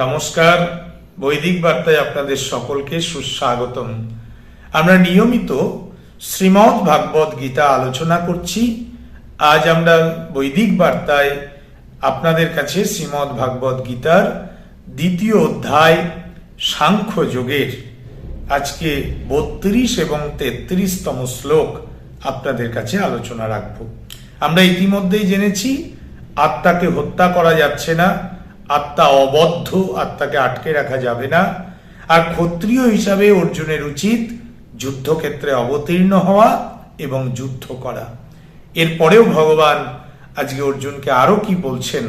নমস্কার। বৈদিক বার্তায় আপনাদের সকলকে সুস্বাগতম। আমরা নিয়মিত শ্রীমৎ ভাগবত গীতা আলোচনা করছি। আজ আমরা বৈদিক বার্তায় আপনাদের কাছে শ্রীমৎ ভাগবত গীতার দ্বিতীয় অধ্যায়, সাংখ্য যোগের আজকে বত্রিশ এবং তেত্রিশতম শ্লোক আপনাদের কাছে আলোচনা রাখব। আমরা ইতিমধ্যেই জেনেছি, আত্মাকে হত্যা করা যাচ্ছে না আত্মা অবদ্ধ, আত্মাকে আটকে রাখা যাবে না। আর ক্ষত্রিয় হিসাবে অর্জুনের উচিত যুদ্ধক্ষেত্রে অবতীর্ণ হওয়া এবং যুদ্ধ করা। এরপরেও ভগবান আজকে অর্জুনকে আরও কি বলছেন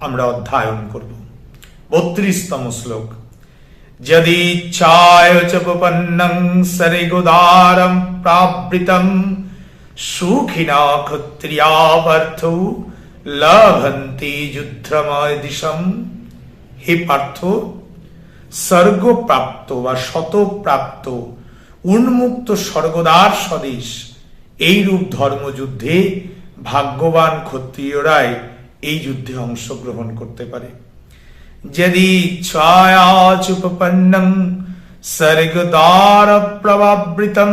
আমরা অধ্যয়ন করব। বত্রিশতম শ্লোক। যদি প্রাবৃতম, সুখিনা ক্ষত্রিয়া পার্থ লভন্তি যুদ্ধময় দিশম। হে পার্থ, স্বর্গপ্রাপ্ত বা শতপ্রাপ্ত, উন্মুক্ত স্বর্গদার স্বদেশ এইরূপ ধর্মযুদ্ধে ভাগ্যবান ক্ষত্রিয়রাই এই যুদ্ধে অংশগ্রহণ করতে পারে। যদি ছায়াচুপন্নং স্বর্গদ্বার প্রবাবৃতম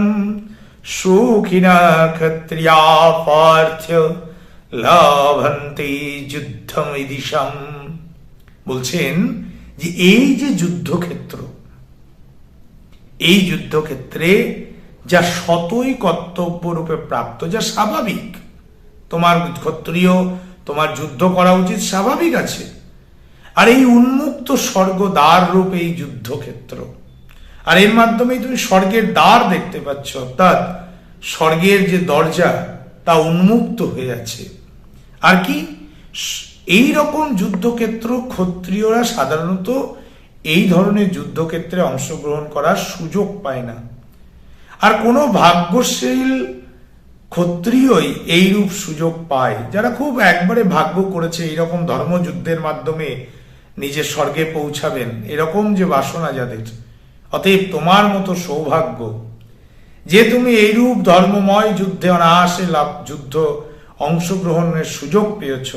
সুখিনা ক্ষত্রিয়া পার্থ লভন্তি যুদ্ধম ইদিশম। বলছেন যে এই যে যুদ্ধক্ষেত্র, এই যুদ্ধক্ষেত্রে যা শতই কর্তব্য রূপে প্রাপ্ত, যা স্বাভাবিক, তোমার ক্ষত্রিয়, তোমার যুদ্ধ করা উচিত, স্বাভাবিক আছে। আর এই উন্মুক্ত স্বর্গ দ্বার রূপে এই যুদ্ধক্ষেত্র, আর এর মাধ্যমেই তুমি স্বর্গের দ্বার দেখতে পাচ্ছ, অর্থাৎ স্বর্গের যে দরজা, তা উন্মুক্ত হয়ে আছে। আর কি? এই রকম যুদ্ধক্ষেত্র ক্ষত্রিয়রা সাধারণত এই ধরনের যুদ্ধক্ষেত্রে অংশগ্রহণ করার সুযোগ পায় না। আর কোনো ভাগ্যশীল ক্ষত্রিয়ই এইরূপ সুযোগ পায়। যারা খুব একবারে ভাগ্য করেছে এইরকম ধর্মযুদ্ধের মাধ্যমে নিজের স্বর্গে পৌঁছাবেন, এরকম যে বাসনা যাদের। অতএব তোমার মতো সৌভাগ্য, যে তুমি এইরূপ ধর্মময় যুদ্ধে অনায়াসে লাভ, যুদ্ধ অংশগ্রহণের সুযোগ পেয়েছ।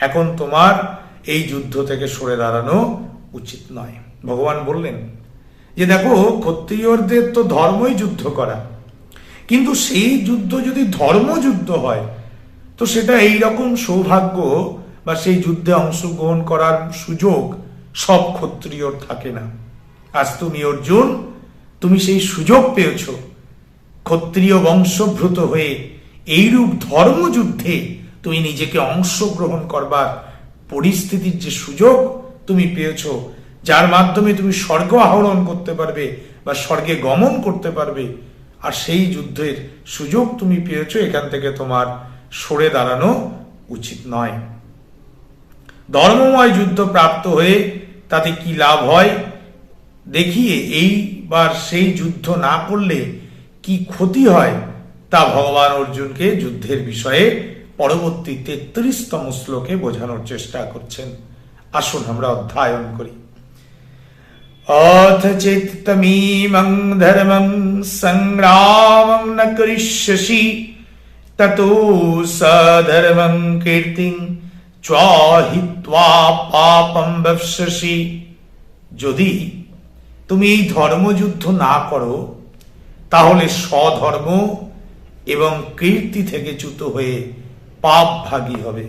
এখন তোমার এই যুদ্ধ থেকে সরে দাঁড়ানো উচিত নয়। ভগবান বললেন, যে দেখো, ক্ষত্রিয়দের তো ধর্মই যুদ্ধ করা। কিন্তু সেই যুদ্ধ যদি ধর্মযুদ্ধ হয়, তো সেটা এই রকম সৌভাগ্য বা সেই যুদ্ধে অংশগ্রহণ করার সুযোগ সব ক্ষত্রিয়র থাকে না। আজ তুমি অর্জুন তুমি সেই সুযোগ পেয়েছ। ক্ষত্রিয় বংশভূত হয়ে এইরূপ ধর্মযুদ্ধে তুমি নিজেকে অংশগ্রহণ করবার পরিস্থিতির যে সুযোগ তুমি পেয়েছ, যার মাধ্যমে তুমি স্বর্গ আহরণ করতে পারবে বা স্বর্গে গমন করতে পারবে, আর সেই যুদ্ধের সুযোগ তুমি পেয়েছ, এখান থেকে তোমার সরে দাঁড়ানো উচিত নয়। ধর্মময় যুদ্ধ প্রাপ্ত হয়ে তাতে কি লাভ হয়? দেখিয়ে এইবার সেই যুদ্ধ না করলে কি ক্ষতি হয়? তা ভগবান অর্জুনকে যুদ্ধের বিষয়ে পরবর্তী তেত্রিশতম শ্লোকে বোঝানোর চেষ্টা করছেন। আসুন আমরা অধ্যয়ন করি। অথ চেত্তমীমং ধর্মং সংগ্রামং ন করিষ্যসি ততো সধর্মং কীর্তিং চ্বাহিত্বা পাপম ব্যবসসি যদি তুমি এই ধর্মযুদ্ধ না করো, তাহলে স্বধর্ম এবং কীর্তি থেকে চ্যুত হয়ে পাপ ভাগী হবে।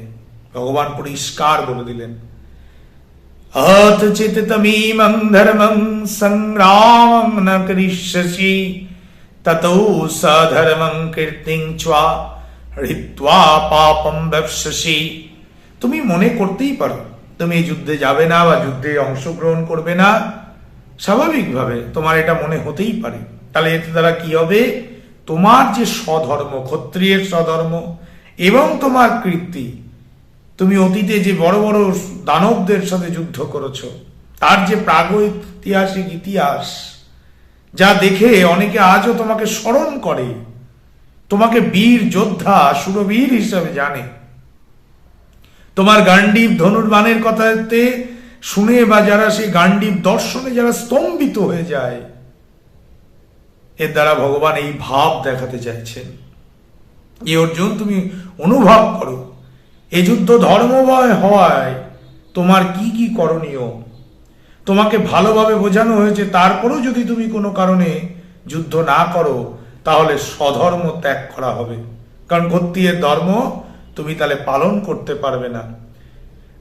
ভগবান পরিষ্কার বলে দিলেন। অথ চিততমীমং ধর্মং ন কীর্তিং পাপম তুমি মনে করতেই পারো, তুমি এই যুদ্ধে যাবে না বা যুদ্ধে অংশগ্রহণ করবে না। স্বাভাবিকভাবে তোমার এটা মনে হতেই পারে। তাহলে এতে দ্বারা কি হবে? তোমার যে স্বধর্ম, ক্ষত্রিয়ের স্বধর্ম এবং তোমার কীর্তি, তুমি অতীতে যে বড় বড় দানবদের সাথে যুদ্ধ করেছ, তার যে প্রাগৈতিহাসিক ইতিহাস, যা দেখে অনেকে আজও তোমাকে স্মরণ করে, তোমাকে বীর যোদ্ধা, সুরবীর হিসাবে জানে। তোমার গান্ডীব ধনুর্বাণের কথাতে শুনে বা যারা সেই গান্ডীব দর্শনে যারা স্তম্ভিত হয়ে যায় এর দ্বারা ভগবান এই ভাব দেখাতে চাইছেন। এই অর্জুন, তুমি অনুভব করো। এ যুদ্ধ ধর্মময় হওয়ায় তোমার কি কি করণীয়? তোমাকে ভালোভাবে বোঝানো হয়েছে। তারপরেও যদি তুমি কোনো কারণে যুদ্ধ না করো, তাহলে স্বধর্ম ত্যাগ করা হবে। কারণ ক্ষত্রিয়ের ধর্ম তুমি তাহলে পালন করতে পারবে না।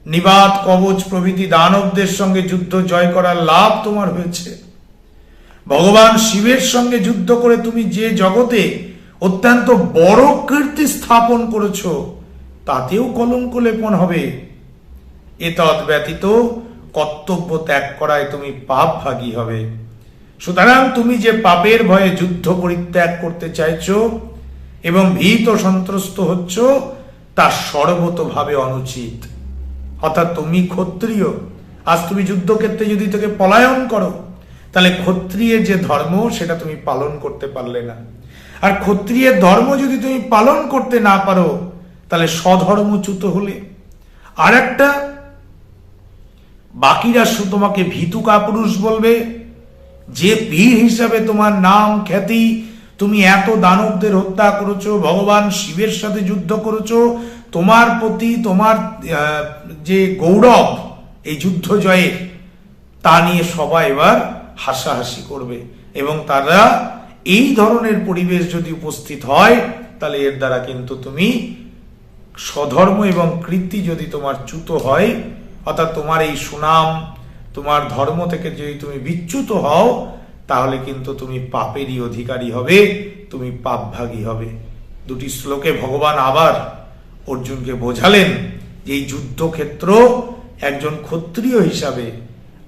নিবাত কবচ প্রভৃতি দানবদের সঙ্গে যুদ্ধ জয় করার লাভ তোমার হয়েছে। ভগবান শিবের সঙ্গে যুদ্ধ করে তুমি যে জগতে অত্যন্ত বড় কীর্তি স্থাপন করেছ, তাতেও কলঙ্ক লেপন হবে। এতদ ব্যতীত কর্তব্য ত্যাগ করায় তুমি পাপ ভাগী হবে। সুতরাং তুমি যে পাপের ভয়ে যুদ্ধ পরিত্যাগ করতে চাইছ এবং ভীত সন্ত্রস্ত হচ্ছ, তা সর্বতভাবে অনুচিত। অর্থাৎ তুমি ক্ষত্রিয়। আজ তুমি যুদ্ধক্ষেত্রে যদি তোকে পলায়ন করো তাহলে ক্ষত্রিয়ের যে ধর্ম, সেটা তুমি পালন করতে পারলে না। আর ক্ষত্রিয়ের ধর্ম যদি তুমি পালন করতে না পারো, তাহলে স্বধর্মচ্যুত হলে। আর একটা বাকিরা তোমাকে ভীতু কাপুরুষ বলবে, যে বীর হিসাবে তোমার নাম খ্যাতি, তুমি এত দানবদের হত্যা করেছ, ভগবান শিবের সাথে যুদ্ধ করেছ, তোমার প্রতি তোমার যে গৌরব এই যুদ্ধ জয়ের তা নিয়ে সবাই এবার হাসাহাসি করবে। এবং তারা এই ধরনের পরিবেশ যদি উপস্থিত হয়, তাহলে এর দ্বারা কিন্তু তুমি স্বধর্ম এবং কৃতি যদি তোমার চ্যুত হয়, অর্থাৎ তোমার এই সুনাম, তোমার ধর্ম থেকে যদি তুমি বিচ্যুত হও, তাহলে কিন্তু তুমি পাপেরই অধিকারী হবে, তুমি পাপভাগী হবে। দুটি শ্লোকে ভগবান আবার অর্জুনকে বোঝালেন যে এই যুদ্ধক্ষেত্র একজন ক্ষত্রিয় হিসাবে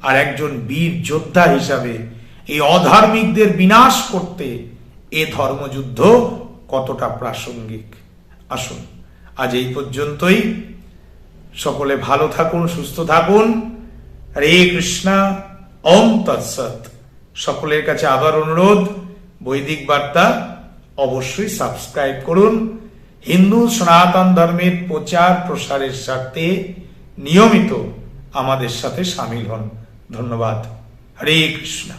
আর একজন বীর যোদ্ধা হিসাবে এই অধার্মিকদের বিনাশ করতে এ ধর্মযুদ্ধ কতটা প্রাসঙ্গিক। আসুন, আজ এই পর্যন্তই। সকলে ভালো থাকুন, সুস্থ থাকুন। রে কৃষ্ণা, ওম তৎসৎ। সকলের কাছে আবার অনুরোধ, বৈদিক বার্তা অবশ্যই সাবস্ক্রাইব করুন। হিন্দু সনাতন ধর্মের প্রচার প্রসারের স্বার্থে নিয়মিত আমাদের সাথে সামিল হন। ধন্যবাদ। হরে কৃষ্ণ।